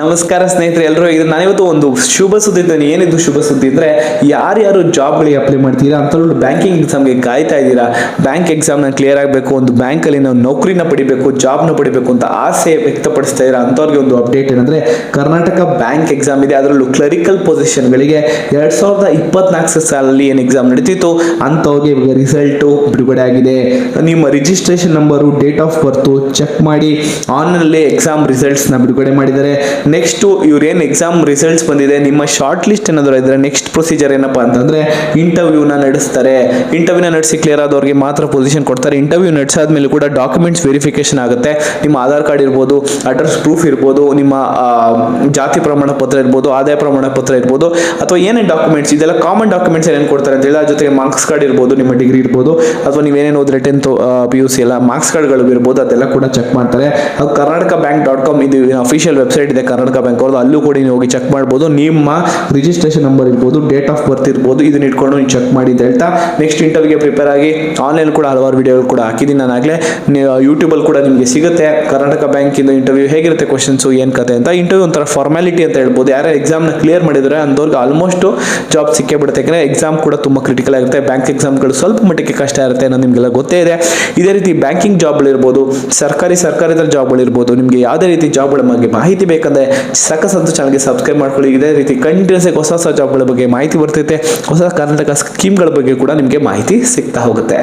ನಮಸ್ಕಾರ ಸ್ನೇಹಿತರೆ ಎಲ್ಲರೂ ಇದು ನಾನಿವತ್ತು ಒಂದು ಶುಭ ಸುದ್ದಿ ಅಂತ ಏನಿದು ಶುಭ ಸುದ್ದಿ ಅಂದರೆ, ಯಾರ್ಯಾರು ಜಾಬ್ಗಳಿಗೆ ಅಪ್ಲೈ ಮಾಡ್ತೀರಾ ಅಂತೇಳಿ ಬ್ಯಾಂಕಿಂಗ್ ಎಕ್ಸಾಮ್ಗೆ ಕಾಯ್ತಾ ಇದ್ದೀರಾ. ಬ್ಯಾಂಕ್ ಎಕ್ಸಾಮ್ನ ಕ್ಲಿಯರ್ ಆಗಬೇಕು, ಒಂದು ಬ್ಯಾಂಕಲ್ಲಿ ನಾವು ನೌಕರಿನ ಪಡಿಬೇಕು ಜಾಬ್ನ ಪಡಿಬೇಕು ಅಂತ ಆಸೆ ವ್ಯಕ್ತಪಡಿಸ್ತಾ ಇದ್ದೀರಾ ಅಂಥವ್ರಿಗೆ ಒಂದು ಅಪ್ಡೇಟ್ ಏನಂದರೆ, ಕರ್ನಾಟಕ ಬ್ಯಾಂಕ್ ಎಕ್ಸಾಮ್ ಇದೆ. ಅದರಲ್ಲೂ ಕ್ಲರಿಕಲ್ ಪೊಸಿಷನ್ಗಳಿಗೆ ಎರಡು ಸಾವಿರದ ಇಪ್ಪತ್ನಾಲ್ಕು ಸಾಲಲ್ಲಿ ಏನು ಎಕ್ಸಾಮ್ ನಡೀತಿತ್ತು ಅಂಥವ್ರಿಗೆ ಇವಾಗ ರಿಸಲ್ಟು ಬಿಡುಗಡೆ ಆಗಿದೆ. ನಿಮ್ಮ registration number date of birth check ಮಾಡಿ ಆನ್ಲೈನಲ್ಲಿ ಎಕ್ಸಾಮ್ ರಿಸಲ್ಟ್ಸ್ನ ಬಿಡುಗಡೆ ಮಾಡಿದ್ದಾರೆ. ನೆಕ್ಸ್ಟು ಇವ್ರೇನು ಎಕ್ಸಾಮ್ ರಿಸಲ್ಟ್ಸ್ ಬಂದಿದೆ, ನಿಮ್ಮ ಶಾರ್ಟ್ ಲಿಸ್ಟ್ ಏನಾದರೂ ಇದ್ರೆ ನೆಕ್ಸ್ಟ್ ಪ್ರೊಸೀಜರ್ ಏನಪ್ಪ ಅಂತಂದರೆ ಇಂಟರ್ವ್ಯೂನ ನಡೆಸ್ತಾರೆ. ಇಂಟರ್ವ್ಯೂನ ನಡೆಸಿ ಕ್ಲಿಯರ್ ಆದವ್ರಿಗೆ ಮಾತ್ರ ಪೊಸಿಷನ್ ಕೊಡ್ತಾರೆ. ಇಂಟರ್ವ್ಯೂ ನಡೆಸಾದ್ಮೇಲೆ ಕೂಡ ಡಾಕ್ಯುಮೆಂಟ್ಸ್ ವೆರಿಫಿಕೇಶನ್ ಆಗುತ್ತೆ. ನಿಮ್ಮ ಆಧಾರ್ ಕಾರ್ಡ್ ಇರ್ಬೋದು ಅಡ್ರೆಸ್ ಪ್ರೂಫ್ ಇರ್ಬೋದು, ನಿಮ್ಮ ಜಾತಿ ಪ್ರಮಾಣ ಪತ್ರ ಇರ್ಬೋದು, ಆದಾಯ ಪ್ರಮಾಣ ಪತ್ರ ಇರ್ಬೋದು, ಅಥವಾ ಏನೇನು ಡಾಕ್ಯುಮೆಂಟ್ಸ್ ಇದೆಲ್ಲ ಕಾಮನ್ ಡಾಕ್ಯುಮೆಂಟ್ಸ್ ಏನೇನು ಕೊಡ್ತಾರೆ ಅಂತ ಹೇಳಿ ಜೊತೆಗೆ ಮಾರ್ಕ್ಸ್ ಕಾರ್ಡ್ ಇರ್ಬೋದು, ನಿಮ್ಮ ಡಿಗ್ರಿ ಇರ್ಬೋದು, ಅಥವಾ ನೀವೇನೇನು ಓದಿದ್ರೆ ಟೆಂತ್ ಪಿ ಯು ಸಿ ಎಲ್ಲ ಮಾರ್ಕ್ಸ್ ಕಾರ್ಡ್ಗಳು ಇರ್ಬೋದು, ಅದೆಲ್ಲ ಕೂಡ ಚೆಕ್ ಮಾಡ್ತಾರೆ. ಅದು ಕರ್ನಾಟಕ ಬ್ಯಾಂಕ್ ಡಾಟ್ ಕಾಮ್ ಇದು ಅಫಿಷಿಯಲ್ ವೆಬ್ಸೈಟ್ ಇದೆ ಕರ್ನಾಟಕ ಬ್ಯಾಂಕ್ ಅವ್ರದ್ದು, ಅಲ್ಲೂ ಕೂಡ ನೀವು ಹೋಗಿ ಚೆಕ್ ಮಾಡ್ಬೋದು. ನಿಮ್ಮ ರಿಜಿಸ್ಟ್ರೇಷನ್ ನಂಬರ್ ಇರ್ಬೋದು ಡೇಟ್ ಆಫ್ ಬರ್ತ್ ಇರ್ಬೋದು, ಇದನ್ನ ಇಟ್ಕೊಂಡು ನೀವು ಚೆಕ್ ಮಾಡಿ ಹೇಳ್ತಾ ನೆಕ್ಸ್ಟ್ ಇಂಟರ್ವ್ಯೂಗೆ ಪ್ರಿಪೇರ್ ಆಗಿ ಆನ್ಲೈನ್ ಕೂಡ ಹಲವಾರು ವಿಡಿಯೋಗಳು ಕೂಡ ಹಾಕಿದ್ದೀನಿ ನಾನು ಆಗಲೇ. ಯೂಟ್ಯೂಬಲ್ಲಿ ಕೂಡ ನಿಮಗೆ ಸಿಗುತ್ತೆ. ಕರ್ನಾಟಕ ಬ್ಯಾಂಕಿಂದ ಇಂಟರ್ವ್ಯೂ ಹೇಗಿರುತ್ತೆ ಕ್ವಶನ್ಸು ಏನು ಕತೆ ಅಂತ. ಇಂಟರ್ವ್ಯೂ ಒಂಥರ ಫಾರ್ಮ್ಯಾಲಿಟಿ ಅಂತ ಹೇಳ್ಬೋದು. ಯಾರು ಎಕ್ಸಾಮ್ನ ಕ್ಲಿಯರ್ ಮಾಡಿದರೆ, ಅಂಥವ್ರಿಗೆ ಆಲ್ಮೋಸ್ಟ್ ಜಾಬ್ ಸಿಕ್ಕೇ ಬಿಡುತ್ತೆ. ಯಾಕಂದರೆ ಎಕ್ಸಾಮ್ ಕೂಡ ತುಂಬ ಕ್ರಿಟಿಕಲ್ ಆಗುತ್ತೆ ಬ್ಯಾಂಕ್ ಎಕ್ಸಾಮ್ಗಳು ಸ್ವಲ್ಪ ಮಟ್ಟಿಗೆ ಕಷ್ಟ ಇರುತ್ತೆ ಅನ್ನೋ ನಿಮಗೆಲ್ಲ ಗೊತ್ತೇ ಇದೆ. ಇದೇ ರೀತಿ ಬ್ಯಾಂಕಿಂಗ್ ಜಾಬ್ಗಳಿರ್ಬೋದು ಸರ್ಕಾರಿ ಸರ್ಕಾರದ ಜಾಬ್ಗಳಿರ್ಬೋದು ನಿಮಗೆ ಯಾವುದೇ ರೀತಿ ಜಾಬ್ಗಳ ಬಗ್ಗೆ ಮಾಹಿತಿ ಬೇಕಂದ್ರೆ ಸಕಸಂತ ಚಾನಲ್ಗೆ ಸಬ್ಸ್ಕ್ರೈಬ್ ಮಾಡ್ಕೊಳ್ಳಿ. ಇದೇ ರೀತಿ ಕಂಟಿನ್ಯೂಸ್ ಹೊಸ ಹೊಸ ಜಾಬ್ಗಳ ಬಗ್ಗೆ ಮಾಹಿತಿ ಬರ್ತೈತೆ. ಹೊಸ ಕರ್ನಾಟಕ ಸ್ಕೀಮ್ಗಳ ಬಗ್ಗೆ ಕೂಡ ನಿಮಗೆ ಮಾಹಿತಿ ಸಿಗ್ತಾ ಹೋಗುತ್ತೆ.